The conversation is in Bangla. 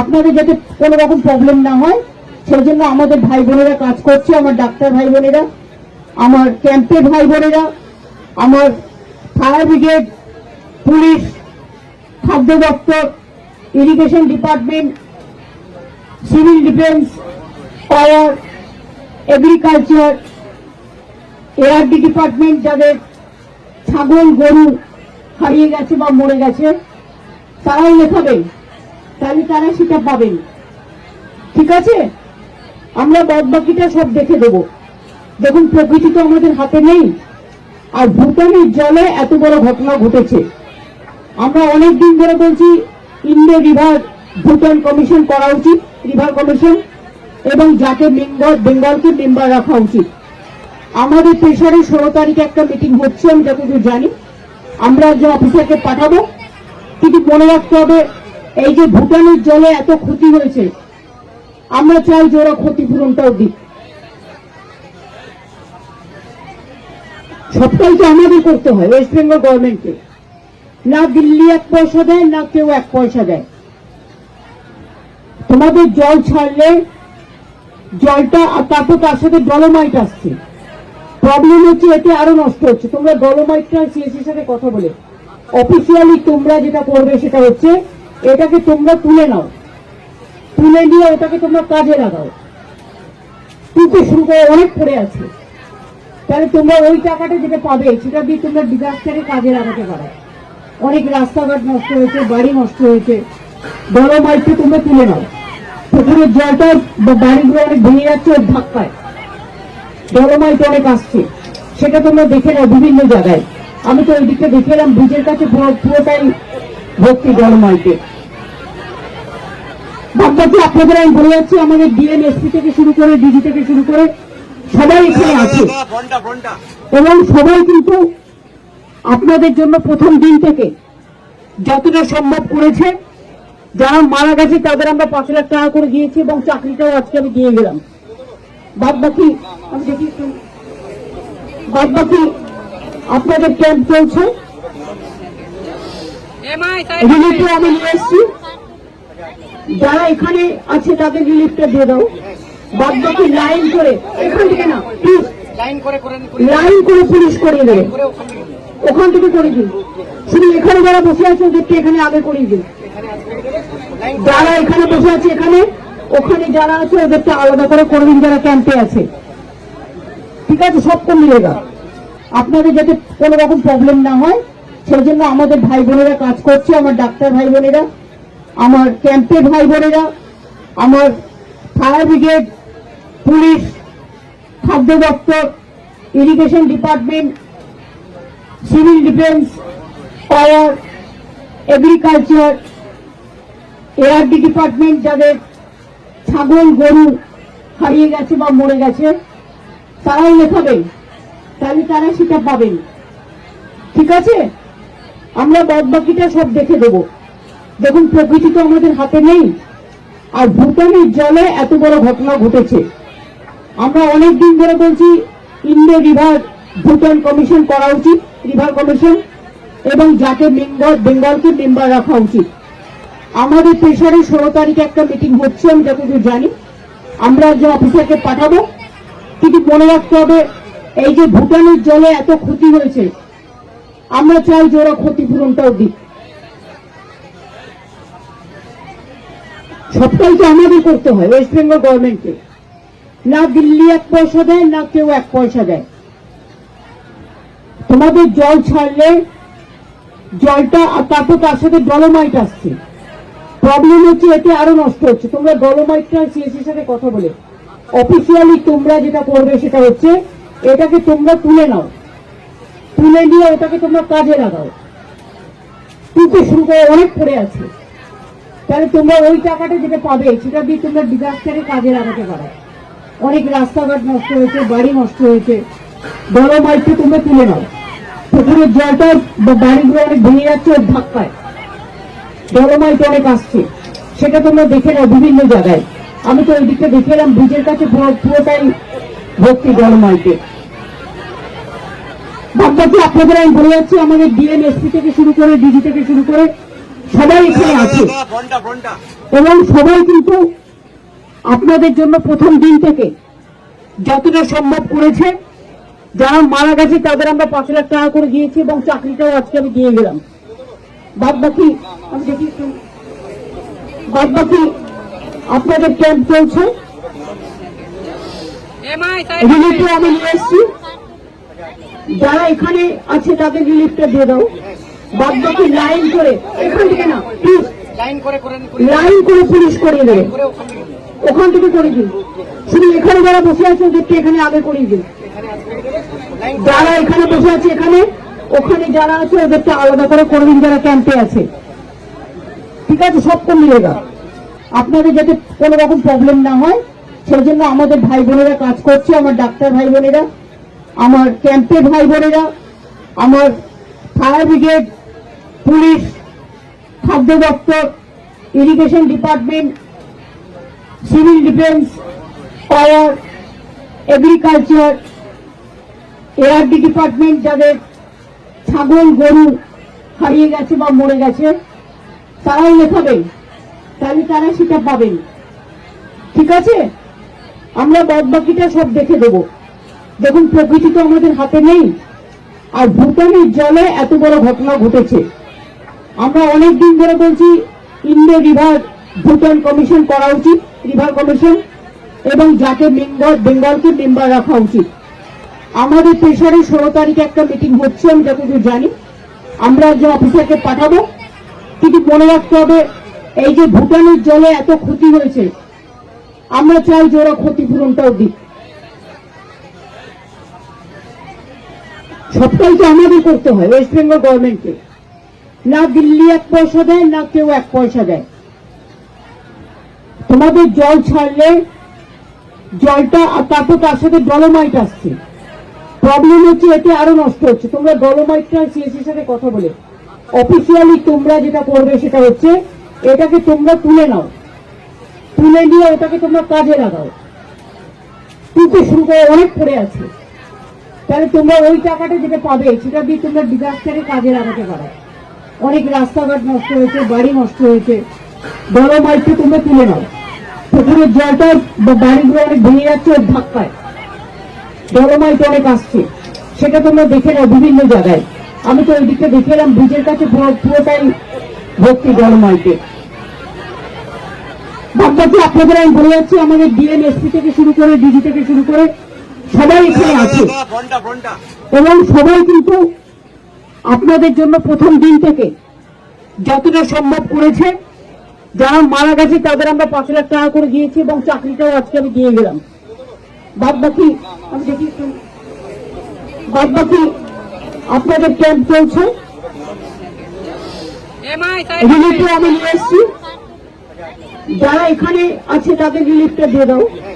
আপনাদের যাতে কোনো রকম প্রবলেম না হয়, সেই জন্য আমাদের ভাই বোনেরা কাজ করছে, আমার ডাক্তার ভাই বোনেরা, আমার ক্যাম্পের ভাই বোনেরা, আমার ফায়ার ব্রিগেড পুলিশ, খাদ্য দপ্তর irrigation department civil defence fire agriculture ARD department যাদের ছাগল, গরু হারিয়ে গেছে বা মরে গেছে, তারাও লেখাবেন। তাহলে তারা সেটা পাবেন ঠিক আছে? আমরা বাদ বাকিটা সব দেখে দেব। দেখুন, প্রকৃতি তো আমাদের হাতে নেই। আর ভুটানের জলে এত বড় ঘটনা ঘটেছে। আমরা অনেক দিন ধরে বলছি ইন্ডো রিভার ভুটান কমিশন করা উচিত, রিভার কমিশন, এবং যাকে বেঙ্গল বেঙ্গলকে মেম্বার রাখা উচিত। আমাদের প্রেশারে ষোলো তারিখে একটা মিটিং হচ্ছে, আমি যতদূর জানি। আমরা একজন অফিসারকে পাঠাবো, কিন্তু মনে রাখতে হবে এই যে ভুটানের জলে এত ক্ষতি হয়েছে, আমরা চাই যে ওরা ক্ষতিপূরণটাও দিক। সবটাই তো আমাদের করতে হয় ওয়েস্ট বেঙ্গল গভর্নমেন্টকে না দিল্লি এক পয়সা দেয়, না কেউ এক পয়সা দেয়। তোমাদের জল ছাড়লে জলটা তারপর তার সাথে ডলোমাইট আসছে। প্রবলেম হচ্ছে এতে আরও নষ্ট হচ্ছে। তোমরা ডলোমাইটটা সিএসির সাথে কথা বলে। অফিসিয়ালি তোমরা যেটা করবে সেটা হচ্ছে এটাকে তোমরা তুলে নাও। তুলে নিয়ে ওটাকে তোমরা কাজে লাগাও। তুলতে শুরু করে, অনেক পড়ে আছে। তাহলে তোমরা ওই টাকাটা যেটা পাবে, সেটা দিয়ে তোমরা ডিজাস্টারে কাজে লাগাতে পারো। অনেক রাস্তাঘাট নষ্ট হয়েছে, বাড়ি নষ্ট হয়েছে। বড় মাইককে তোমরা তুলে নাও। পুকুরের জলটা বাড়িগুলো অনেক ভেঙে যাচ্ছে ওর ধাক্কায়। ডলোমাইট অনেক আসছে। সেটা তোমরা দেখে নাও বিভিন্ন জায়গায়। আমি তো ওই দিকটা দেখে এলাম, ব্রিজের কাছে পুরো পুরোটাই ভর্তি ডলোমাইটে বাদবাকি আপনাদের আমি বলে যাচ্ছি আমাদের ডিএম এসপি থেকে শুরু করে ডিজি থেকে শুরু করে সবাই এখানে আছে। এবং সবাই কিন্তু আপনাদের জন্য প্রথম দিন থেকে যতটা সম্ভব করেছে যারা মারা গেছে তাদের আমরা পাঁচ লাখ টাকা করে দিয়েছি এবং চাকরিটাও আজকে আমি দিয়ে গেলাম। বাদ বাকি আমি দেখি বাদ বাকি আপনাদের ক্যাম্প চলছে। আমি নিয়ে এসেছি। যারা এখানে আছে তাদের রিলিফটা দিয়ে দাও। বাদ বাকি লাইন করে এখান থেকে না প্লিজ লাইন করে করে লাইন করে পুলিশ করিয়ে দেবে। ওখান থেকে করিয়ে দিন। শুধু এখানে যারা বসে আছে ওদেরকে এখানে আগে করিয়ে দিন। যারা এখানে বসে আছে এখানে ওখানে যারা আছে ওদেরকে আলাদা করে করে দিন যারা ক্যাম্পে আছে। ঠিক আছে সব মিলেগা আপনাদের যাতে কোনো রকম প্রবলেম না হয় সেই জন্য আমাদের ভাই বোনেরা কাজ করছে আমার ডাক্তার ভাই বোনেরা। আমার ক্যাম্পের ভাই বোনেরা আমার ফায়ার ব্রিগেড, পুলিশ, খাদ্য দপ্তর, irrigation department, civil defence, fire, agriculture, ARD department যাদের ছাগল, গরু হারিয়ে গেছে বা মরে গেছে, তারাও লেখাবেন। তাহলে তারা সেটা পাবেন। ঠিক আছে? আমরা বাদ বাকিটা সব দেখে দেব। দেখুন, প্রকৃতি তো আমাদের হাতে নেই। আর ভুটানের জলে এত বড় ঘটনা ঘটেছে। আমরা অনেক দিন ধরে বলছি ইন্ডো রিভার ভুটান কমিশন করা উচিত, রিভার কমিশন, এবং যাকে বেঙ্গল বেঙ্গলকে মেম্বার রাখা উচিত। আমাদের প্রেশারে ষোলো তারিখে একটা মিটিং হচ্ছে, আমি যতদূর জানি। আমরা একজন অফিসারকে পাঠাবো। কিন্তু মনে রাখতে হবে, এই যে ভুটানের জলে এত ক্ষতি হয়েছে, আমরা চাই যে ওরা ক্ষতিপূরণটাও দিক। সবটাই তো আমাদের করতে হয় ওয়েস্ট বেঙ্গল গভর্নমেন্টকে না দিল্লি এক পয়সা দেয়, না কেউ এক পয়সা দেয়। তোমাদের জল ছাড়লে জলটা তারপর তার সাথে ডলোমাইট আসছে। প্রবলেম হচ্ছে এতে আরও নষ্ট হচ্ছে। তোমরা ডলোমাইটটা সিএসির সাথে কথা বলে। অফিসিয়ালি তোমরা যেটা করবে সেটা হচ্ছে, এটাকে তোমরা তুলে নাও। তুলে নিয়ে ওটাকে তোমরা কাজে লাগাও। তুলতে শুরু করে অনেক পড়ে আছে। তাহলে তোমরা ওই টাকাটা যেটা পাবে, সেটা দিয়ে তোমরা ডিজাস্টারে কাজে লাগাতে পারো। অনেক রাস্তাঘাট নষ্ট হয়েছে, বাড়ি নষ্ট হয়েছে। বড় মাইককে তোমরা তুলে নাও। পুকুরের জলটা বাড়িগুলো অনেক ভেঙে যাচ্ছে ওর ধাক্কায়। ডলোমাইট অনেক আসছে। সেটা তোমরা দেখে নাও বিভিন্ন জায়গায়। আমি তো ওই দিকটা দেখে এলাম ব্রিজের কাছে পুরো পুরোটাই ভর্তি ডলোমাইটে বাদবাকি আপনাদের আমি বলে যাচ্ছি, আমাদের ডিএম এসপি থেকে শুরু করে ডিজি থেকে শুরু করে সবাই এখানে আছে। এবং সবাই কিন্তু আপনাদের জন্য প্রথম দিন থেকে যতটা সম্ভব করেছে। যারা মারা গেছে তাদের আমরা পাঁচ লাখ টাকা করে দিয়েছি এবং চাকরিটাও আজকে আমি দিয়ে গেলাম। বাদ বাকি আমি দেখি বাদ বাকি আপনাদের ক্যাম্প চলছে। রিলিফও আমি নিয়ে এসেছি। যারা এখানে আছে তাদের রিলিফটা দিয়ে দাও। বাদ লাইন করে এখান থেকে না প্লিজ লাইন করে পুলিশ করিয়ে দেবে। ওখান থেকে করে দিন। শুধু এখানে যারা বসে আছে ওদেরকে এখানে আগে করিয়ে দিন। যারা এখানে বসে আছে এখানে ওখানে যারা আছে ওদেরকে আলাদা করে করে দিন যারা ক্যাম্পে আছে। ঠিক আছে সবটা মিলেগা আপনাদের যাতে কোনো রকম প্রবলেম না হয় সেই জন্য আমাদের ভাই বোনেরা কাজ করছে আমার ডাক্তার ভাই বোনেরা আমার ক্যাম্পের ভাই বোনেরা আমার ফায়ার ব্রিগেড পুলিশ, খাদ্য দপ্তর irrigation department civil defence power agriculture ARD department যাদের ছাগল, গরু হারিয়ে গেছে বা মরে গেছে, তারাও লেখাবেন। তাহলে তারা সেটা পাবেন। ঠিক আছে? আমরা বাদ বাকিটা সব দেখে দেব। দেখুন, প্রকৃতি তো আমাদের হাতে নেই। আর ভুটানের জলে এত বড় ঘটনা ঘটেছে। আমরা অনেক দিন ধরে বলছি ইন্ডো রিভার ভুটান কমিশন করা উচিত রিভার কমিশন, এবং যাকে বেঙ্গল, বেঙ্গলকে মেম্বার রাখা উচিত। আমাদের প্রেশারে ষোলো তারিখে একটা মিটিং হচ্ছে, আমি যতদূর জানি। আমরা একজন অফিসারকে পাঠাবো, কিন্তু মনে রাখতে হবে, এই যে ভুটানের জলে এত ক্ষতি হয়েছে, আমরা চাই যে ওরা ক্ষতিপূরণটাও দিক। সবটাই তো আমাদের করতে হয় ওয়েস্ট বেঙ্গল গভর্নমেন্টকে না দিল্লি এক পয়সা দেয়, না কেউ এক পয়সা দেয়। তোমাদের জল ছাড়লে জলটা তারপর তার সাথে ডলোমাইট আসছে। প্রবলেম হচ্ছে এতে আরও নষ্ট হচ্ছে। তোমরা ডলোমাইটটা সিএসির সাথে কথা বলে। অফিসিয়ালি তোমরা যেটা করবে সেটা হচ্ছে, এটাকে তোমরা তুলে নাও। তুলে নিয়ে ওটাকে তোমরা কাজে লাগাও। তুলতে শুরু করে, অনেক পড়ে আছে। তাহলে তোমরা ওই টাকাটা যেটা পাবে, সেটা দিয়ে তোমরা ডিজাস্টারে কাজে লাগাতে পারো। অনেক রাস্তাঘাট নষ্ট হয়েছে বাড়ি নষ্ট হয়েছে। ডলোমাইটকে তোমরা তুলে নাও। পুকুরের জলটা বাড়িগুলো অনেক ভেঙে যাচ্ছে ওর ধাক্কায়। ডলোমাইট অনেক আসছে। সেটা তোমরা দেখে নাও বিভিন্ন জায়গায়। আমি তো ওই দিকটা দেখে এলাম ব্রিজের কাছে পুরোটাই ভর্তি ডলোমাইটে বাদবাকি আপনাদের আমি বলে যাচ্ছি আমাদের ডিএম এসপি থেকে শুরু করে ডিজি থেকে শুরু করে সবাই এখানে আছে। এবং সবাই কিন্তু আপনাদের জন্য প্রথম দিন থেকে যতটা সম্ভব করেছে, যারা মারা গেছে তাদের আমরা পাঁচ লাখ টাকা করে দিয়েছি এবং চাকরিটাও আজকে আমি দিয়ে গেলাম। বাদ বাকি আমি দেখি বাদ বাকি আপনাদের ক্যাম্প চলছে। রিলিফও আমি নিয়ে এসেছি। যারা এখানে আছে তাদের রিলিফটা দিয়ে দাও।